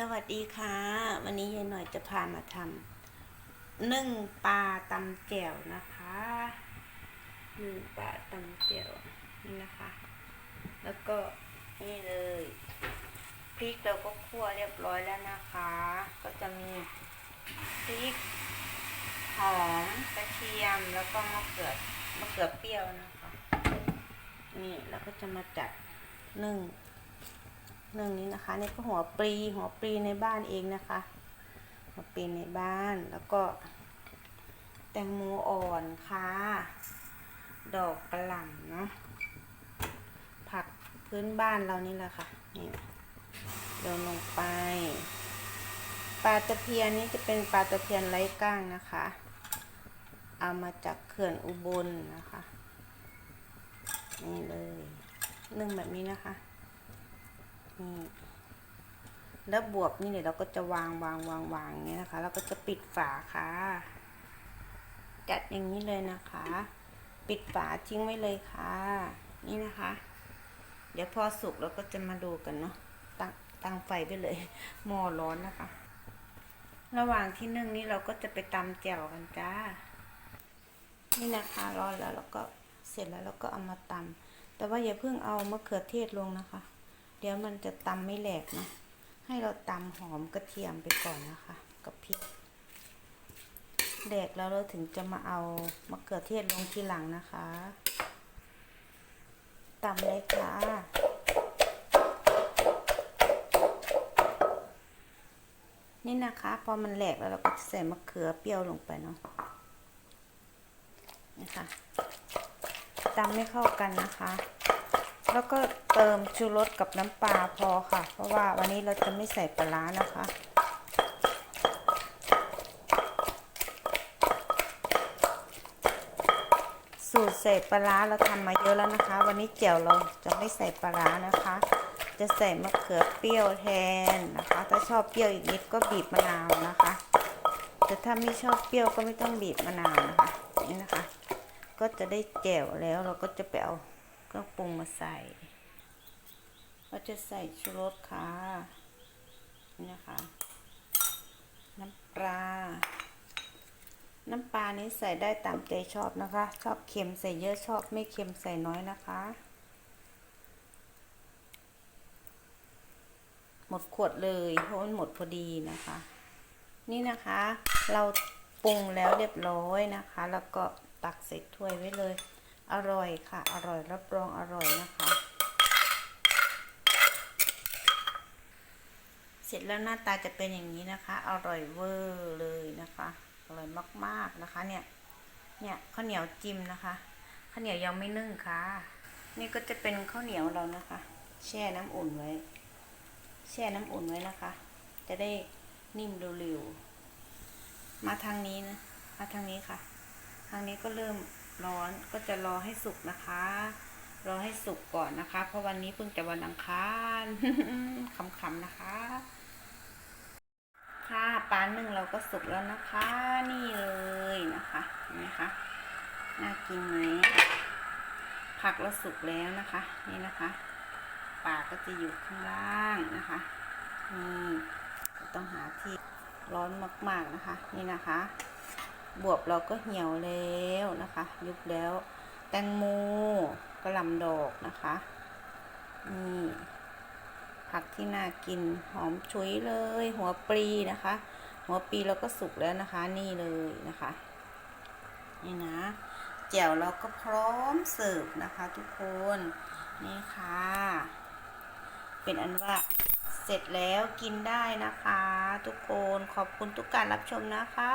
สวัสดีค่ะ วันนี้ยายหน่อยจะพามาทำนึ่งปลาตำแจ่วนะคะนึ่งปลาตำแจ่วนี่นะคะ แล้วก็นี่เลยพริกเราก็คั่วเรียบร้อยแล้วนะคะ ก็จะมีพริกหอมกระเทียมแล้วก็มะเขือมะเขือเปรี้ยวนะคะ นี่แล้วก็จะมาจัดนึ่ง หนึ่องนี้นะคะนี่ก็หัวปลีหัวปลีในบ้านเองนะคะ หัวปลีในบ้านแล้วก็ แตงโมอ่อนค่ะ ดอกกระหล่ำเนาะผักพื้นบ้านเรานี่แหละค่ะนี่เดินลงไปปลาตะเพียนนี้จะเป็นปลาตะเพียนไร้ก้างนะคะ เอามาจากเขื่อนอุบลนะคะนี่เลยนึ่งแบบนี้นะคะ นี่แล้วบวบนี่เดี๋ยเราก็จะวางวางวางวางอย่างเงี้ยนะคะ แล้วก็จะปิดฝาค่ะ จัดอย่างนี้เลยนะคะ ปิดฝาทิ้งไว้เลยค่ะ นี่นะคะ เดี๋ยวพอสุกเราก็จะมาดูกันเนาะตั้งตั้งไฟไปเลยหม้อร้อนนะคะ ระหว่างที่นึ่งนี้เราก็จะไปตำแจ่วกันจ้า นี่นะคะร้อนแล้วเราก็เสร็จแล้วเราก็เอามาตำแต่ว่าอย่าเพิ่งเอามะเขือเทศลงนะคะ เดี๋ยวมันจะตำไม่แหลกนะให้เราตำหอมกระเทียมไปก่อนนะคะ กับพริกแหลกแล้วเราถึงจะมาเอามะเขือเทศลงทีหลังนะคะตำเลยค่ะนี่นะคะพอมันแหลกแล้วเราก็จะใส่มะเขือเปรี้ยวลงไปเนาะนะคะตำไม่เข้ากันนะคะ แล้วก็เติมชูรสกับน้ำปลาพอค่ะ เพราะว่าวันนี้เราจะไม่ใส่ปลาร้านะคะสูตรใส่ปลาร้าเราทำมาเยอะแล้วนะคะ วันนี้แจ่วเราจะไม่ใส่ปลาร้านะคะ จะใส่มะเขือเปรี้ยวแทนนะคะ ถ้าชอบเปรี้ยวอีกนิดก็บีบมะนาวนะคะ แต่ถ้าไม่ชอบเปรี้ยวก็ไม่ต้องบีบมะนาวนะคะนี่นะคะ ก็จะได้แจ่วแล้วเราก็จะไปเอา รื่องปรุงมาใส่เราจะใส่ชูรสค่ะนี่นะคะ น้ำปลา น้ำปลานี้ใส่ได้ตามใจชอบนะคะ ชอบเค็มใส่เยอะชอบไม่เค็มใส่น้อยนะคะ หมดขวดเลยเพราะมันหมดพอดีนะคะ นี่นะคะ เราปรุงแล้วเรียบร้อยนะคะ แล้วก็ตักใส่ถ้วยไว้เลย อร่อยค่ะ อร่อยรับรองอร่อยนะคะ เสร็จแล้วหน้าตาจะเป็นอย่างนี้นะคะ อร่อยเวอร์เลยนะคะ อร่อยมากๆนะคะเนี่ย เนี่ยข้าวเหนียวจิ้มนะคะ ข้าวเหนียวยังไม่นึ่งค่ะ นี่ก็จะเป็นข้าวเหนียวเรานะคะ แช่น้ำอุ่นไว้ แช่น้ำอุ่นไว้นะคะ จะได้นิ่มเร็วๆมาทางนี้นะ มาทางนี้ค่ะ ทางนี้ก็เริ่ม ร้อนก็จะรอให้สุกนะคะ รอให้สุกก่อนนะคะ เพราะวันนี้เพิ่งจะวันอังคารขำๆนะคะ ค่ะปลาหนึ่งเราก็สุกแล้วนะคะ นี่เลยนะคะเห็นไหมคะน่ากินไหมผักเราสุกแล้วนะคะ นี่นะคะปลาก็จะอยู่ข้างล่างนะคะนี่ต้องหาที่ร้อนมาก ๆนะคะ นี่นะคะ บวบเราก็เหี่ยวแล้วนะคะ ยุบแล้ว แตงโมกระลำดอกนะคะนี่ผักที่น่ากินหอมฉุยเลย หัวปลีนะคะ หัวปลีเราก็สุกแล้วนะคะ นี่เลยนะคะ นี่นะแจ่วเราก็พร้อมเสิร์ฟนะคะ ทุกคนนี่ค่ะ เป็นอันว่าเสร็จแล้วกินได้นะคะ ทุกคนขอบคุณทุกการรับชมนะคะ